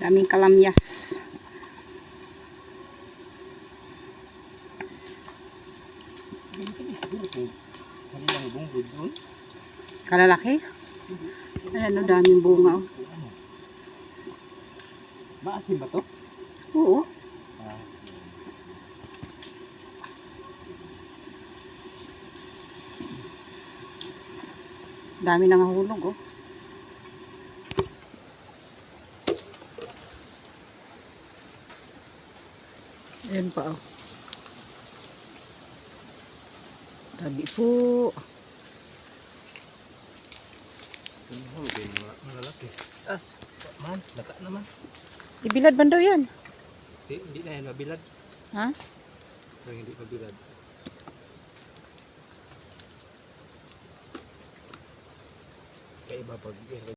Daming kalamyas. Kalalaki. Ayan o, daming bunga oh. Maasim ba to? Oo. Dami nangahulog oh. Ayan pa oh. Tabi po. Malalaki. As, man, lata naman. Ibilad man daw yan. Hindi, hindi na yan mabilad. Ha? Pero hindi mabilad. Kaya iba pag